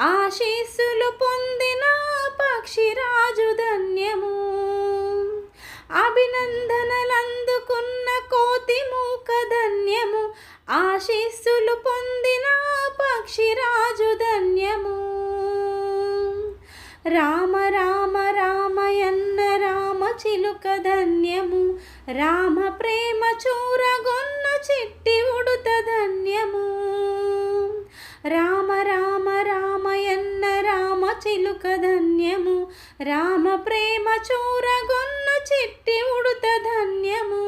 ఆశీస్సులు పొందిన పక్షిరాజు ధన్యము. అభినందనలందుకున్న కోతి మూక ధన్యము. ఆశీస్సులు పొందిన పక్షిరాజు ధన్యము. రామ రామ రామయన్న రామ చిలుక ధన్యము. రామ ప్రేమ చూరగొన్న చిట్టి ఉడుత ధన్యము. చిలుక ధన్యము. రామ ప్రేమ చూరగొన్న చిట్టి ఉడుత ధన్యము.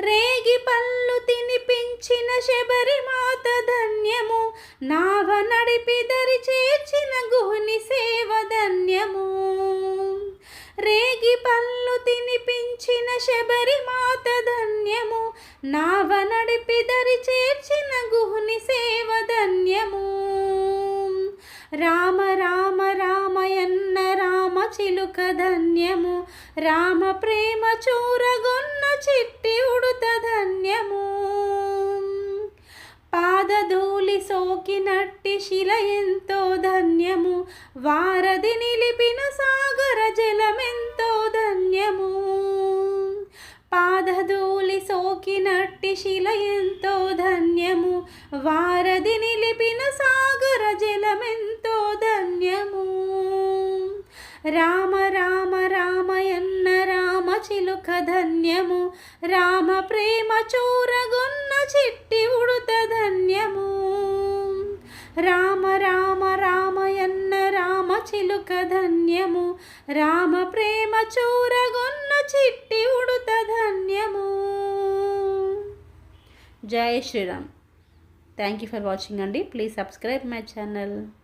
రేగి పళ్ళు తినిపించిన శబరిమాత ధన్యము. నావ నడిపి దరి చేర్చిన గుహుని సేవ ధన్యము. రేగి పళ్ళు తినిపించిన శబరిమాత ధన్యము. నావ నడిపి దరి చేర్చిన గుహుని సేవ ధన్యము రామ రామ రామయన్న రామ చిలుక ధన్యము. రామ ప్రేమ చూరగొన్న చిట్టి ఉడుత ధన్యము. పాదధూళి సోకినట్టి శిల ఎంతో ధన్యము. వారధి నిలిపిన సాగర జలమెంతో ధన్యము. పాదధూళి సోకినట్టి శిల ఎంతో ధన్యము. వారధి రామ రామ రామయన్న రామ చిలుక ధన్యము. రామ ప్రేమ చూరగొన్న చిట్టి ఉడుత ధన్యము. రామ రామ రామయన్న రామ చిలుక ధన్యము. రామ ప్రేమ చూరగొన్న చిట్టి ఉడుత ధన్యము. Jai Shri Ram. Thank you for watching అండి. Please subscribe my channel